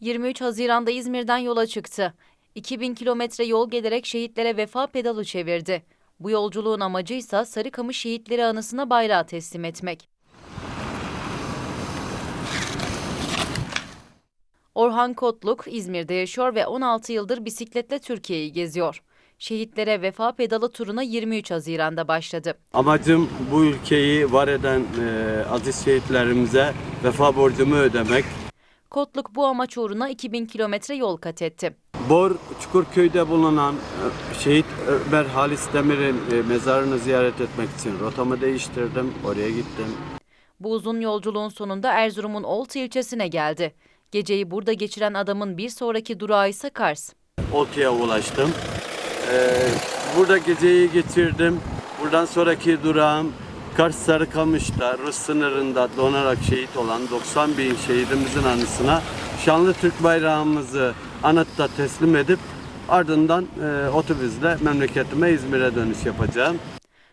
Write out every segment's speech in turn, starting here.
23 Haziran'da İzmir'den yola çıktı. 2000 kilometre yol gelerek şehitlere vefa pedalı çevirdi. Bu yolculuğun amacı ise Sarıkamış Şehitleri Anısı'na bayrağı teslim etmek. Orhan Kotluk İzmir'de yaşıyor ve 16 yıldır bisikletle Türkiye'yi geziyor. Şehitlere vefa pedalı turuna 23 Haziran'da başladı. Amacım bu ülkeyi var eden e, aziz şehitlerimize vefa borcumu ödemek. Kotluk bu amaç uğruna 2000 kilometre yol kat etti. Bor Çukurköy'de bulunan e, şehit Ömer Halis Demir'in e, mezarını ziyaret etmek için rotamı değiştirdim. Oraya gittim. Bu uzun yolculuğun sonunda Erzurum'un Oltu ilçesine geldi. Geceyi burada geçiren adamın bir sonraki durağı ise Kars. Oltu'ya ulaştım. E, burada geceyi geçirdim. Buradan sonraki durağım Kars Sarıkamış'ta Rus sınırında donarak şehit olan 90 bin şehidimizin anısına şanlı Türk bayrağımızı anıtta teslim edip ardından e, otobüsle memleketime İzmir'e dönüş yapacağım.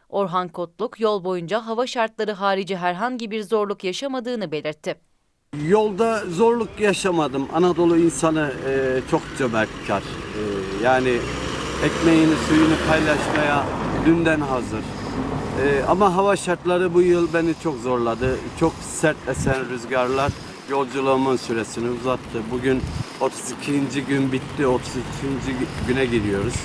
Orhan Kotluk yol boyunca hava şartları harici herhangi bir zorluk yaşamadığını belirtti. Yolda zorluk yaşamadım. Anadolu insanı e, çok cömertkar. E, yani ekmeğini suyunu paylaşmaya dünden hazır. E, ama hava şartları bu yıl beni çok zorladı. Çok sert esen rüzgarlar yolculuğumun süresini uzattı. Bugün 32. gün bitti, 33. güne giriyoruz.